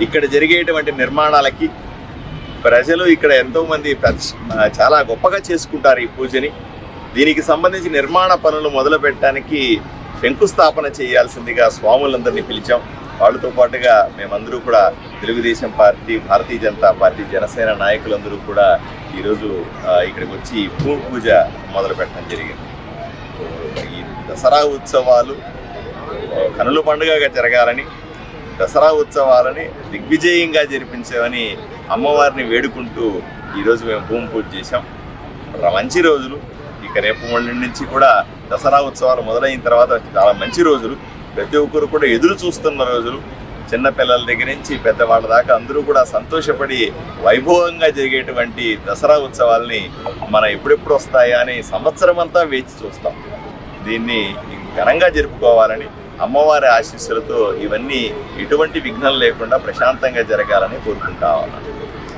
ఇక్కడ జరిగేటువంటి నిర్మాణాలకి ప్రజలు ఇక్కడ ఎంతోమంది ప్రచ్- చాలా గొప్పగా చేసుకుంటారు ఈ పూజని. దీనికి సంబంధించి నిర్మాణ పనులు మొదలు పెట్టడానికి శంకుస్థాపన చేయాల్సిందిగా స్వాములందరినీ పిలిచాం. వాళ్ళతో పాటుగా మేమందరూ కూడా తెలుగుదేశం పార్టీ భారతీయ జనతా పార్టీ జనసేన నాయకులందరూ కూడా ఈరోజు ఇక్కడికి వచ్చి భూ పూజ మొదలు పెట్టడం జరిగింది. ఈ దసరా ఉత్సవాలు కనుల పండుగగా జరగాలని దసరా ఉత్సవాలని దిగ్విజయంగా జరిపించామని అమ్మవారిని వేడుకుంటూ ఈరోజు మేము భూమి పూజ చేశాం. మంచి రోజులు. ఇక రేపు మొండి నుంచి కూడా దసరా ఉత్సవాలు మొదలైన తర్వాత చాలా మంచి రోజులు. ప్రతి ఒక్కరు కూడా ఎదురు చూస్తున్న రోజులు. చిన్న పిల్లల దగ్గర నుంచి పెద్దవాళ్ళ దాకా అందరూ కూడా సంతోషపడి వైభవంగా జరిగేటువంటి దసరా ఉత్సవాల్ని మన ఎప్పుడెప్పుడు వస్తాయా అని సంవత్సరం అంతా వేచి చూస్తాం. దీన్ని ఘనంగా జరుపుకోవాలని అమ్మవారి ఆశీస్సులతో ఇవన్నీ ఎటువంటి విఘ్నం లేకుండా ప్రశాంతంగా జరగాలని కోరుకుంటా ఉన్నాను.